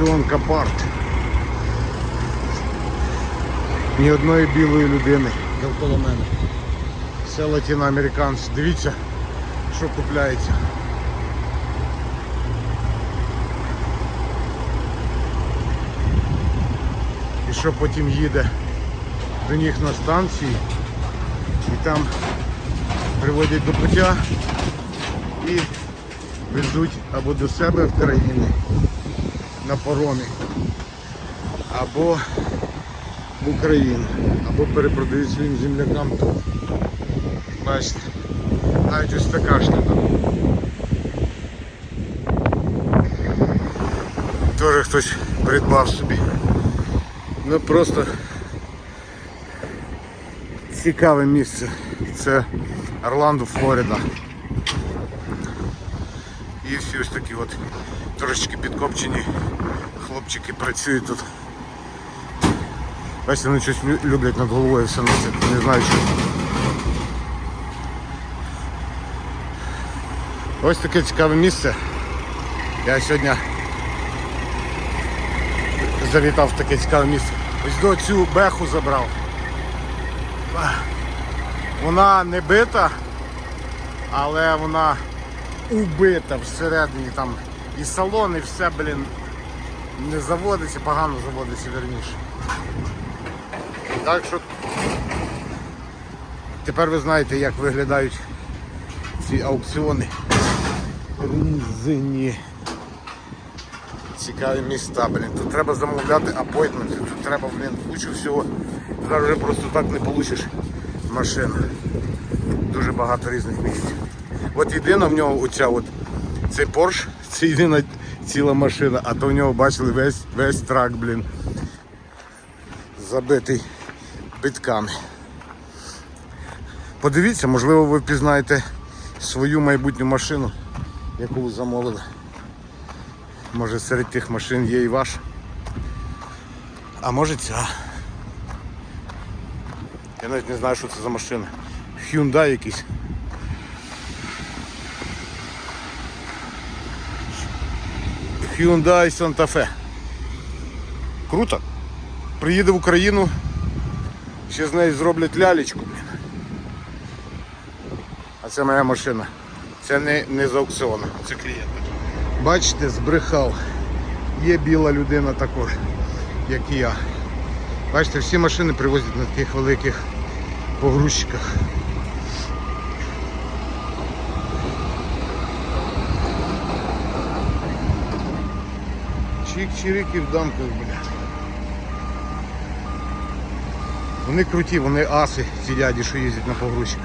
аукціон Капарт. Ні одної білої людини навколо мене. Все латиноамериканці. Дивіться, що купляється. І що потім їде до них на станції і там приводять до пуття і везуть або до себе в країни на порони, або в Україну, або перепродають своїм землякам тут. Бачите, навіть ось така штука. Теж хтось придбав собі. Ну просто цікаве місце. Це Орландо, Флорида. І всі ось такі от трошечки підкопчені хлопчики працюють тут. Бачите, вони щось люблять над головою все носити. Не знаю що. Ось таке цікаве місце. Я сьогодні завітав в таке цікаве місце. Ось до цю беху забрав. Вона не бита, але вона убита всередині там і салон, і все, блін, не заводиться, погано заводиться верніше. Так що тепер ви знаєте, як виглядають ці аукціони. Різні цікаві міста, блін. Тут треба замовляти апойтменти, тут треба, блін, кучу всього. Зараз вже просто так не получиш машину. Дуже багато різних місць. От єдина в нього оця от цей Porsche, це єдина ціла машина, а то в нього бачили весь весь трак, блін. Забитий битками. Подивіться, можливо, ви впізнаєте свою майбутню машину, яку ви замовили. Може серед тих машин є і ваша. А може ця. Я навіть не знаю, що це за машина. Hyundai якийсь. Hyundai Santa Fe. Круто. Приїде в Україну, ще з неї зроблять лялечку. блін. А це моя машина. Це не, не з аукціону, це клієнт. Бачите, збрехав. Є біла людина також, як і я. Бачите, всі машини привозять на таких великих погрузчиках. Чик-чирик і в дамках, блядь. Вони круті, вони аси, ці дяді, що їздять на погрузчиках.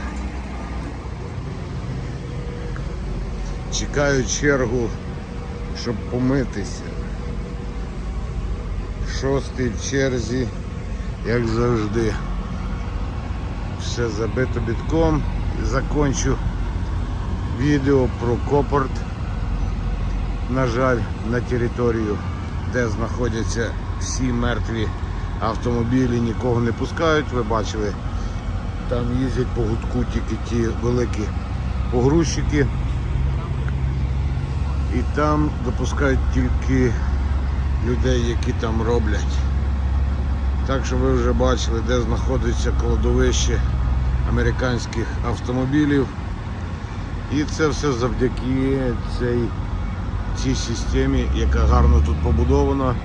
Чекаю чергу, щоб помитися. Шостий в черзі, як завжди. Все забито бітком. Закончу відео про Копорт. На жаль, на територію, де знаходяться всі мертві автомобілі, нікого не пускають. Ви бачили, там їздять по гудку тільки ті великі погрузчики. І там допускають тільки людей, які там роблять. Так що ви вже бачили, де знаходиться кладовище американських автомобілів. І це все завдяки цій, цій системі, яка гарно тут побудована.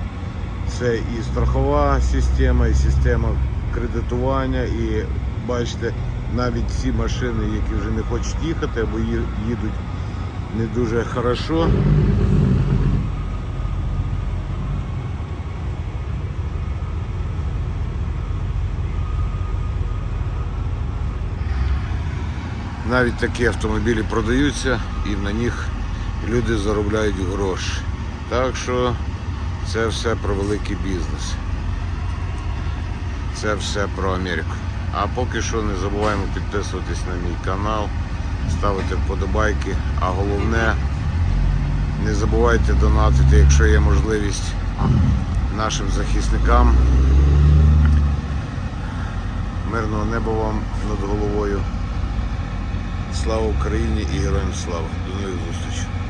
Це і страхова система, і система кредитування, і бачите, навіть ці машини, які вже не хочуть їхати або їдуть не дуже хорошо. Навіть такі автомобілі продаються і на них люди заробляють гроші. Так що це все про великий бізнес. Це все про Америку. А поки що не забуваємо підписуватись на мій канал, ставити вподобайки, а головне не забувайте донатити, якщо є можливість нашим захисникам. Мирного неба вам над головою. Слава Україні і героям слава. До нових зустрічей.